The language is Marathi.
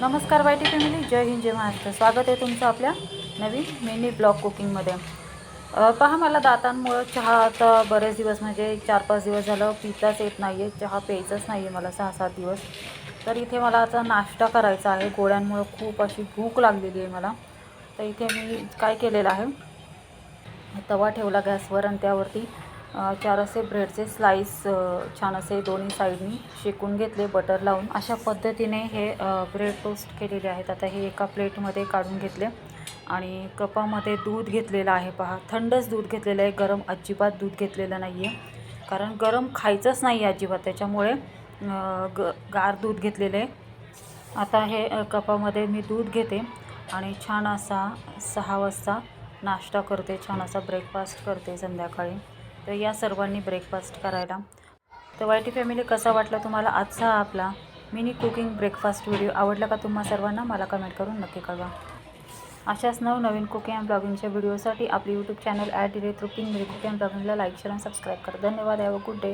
नमस्कार वाईटी फॅमिली जय हिंद जय महाराष्ट्र. स्वागत आहे तुमचं आपल्या नवीन मिनी ब्लॉग कुकिंगमध्ये. पहा मला दातांमुळं चहा आता बरेच दिवस म्हणजे चार पाच दिवस झालं पिताच येत नाही आहे चहा प्यायचाच नाही आहे मला सहा सात दिवस. तर इथे मला आता नाश्ता करायचा आहे गोळ्यांमुळं खूप अशी भूक लागलेली आहे मला. तर इथे मी काय केलेलं आहे तवा ठेवला गॅसवर आणि त्यावरती चार असे ब्रेडचे स्लाईस छान असे दोन्ही साईडनी शेकून घेतले बटर लावून. अशा पद्धतीने हे ब्रेड टोस्ट केलेले आहेत. आता हे एका प्लेटमध्ये काढून घेतले. आणि कपामध्ये दूध घेतलेलं आहे पहा. थंडच दूध घेतलेलं आहे. गरम अजिबात दूध घेतलेलं नाही आहे कारण गरम खायचंच नाही आहे अजिबात. त्याच्यामुळे ग गार दूध घेतलेलं आहे. आता हे कपामध्ये मी दूध घेते. आणि छान असा सहा वाजता नाश्ता करते. छान असा ब्रेकफास्ट करते संध्याकाळी. तर या सर्वांनी ब्रेकफास्ट करायला. तर वाईटी फॅमिली कसा वाटला तुम्हाला आजचा आपला मिनी कुकिंग ब्रेकफास्ट व्हिडिओ आवडला का तुम्हा सर्वांना? मला कमेंट करून नक्की कळवा. अशाच नवनवीन कुकिंग अँड ब्लॉगिंगच्या व्हिडिओसाठी आपली YouTube channel at D rate रुकिंग cooking and ब्लॉगिंगला लाईक शेअर आणि सबस्क्राईब करा. धन्यवाद. Have a good day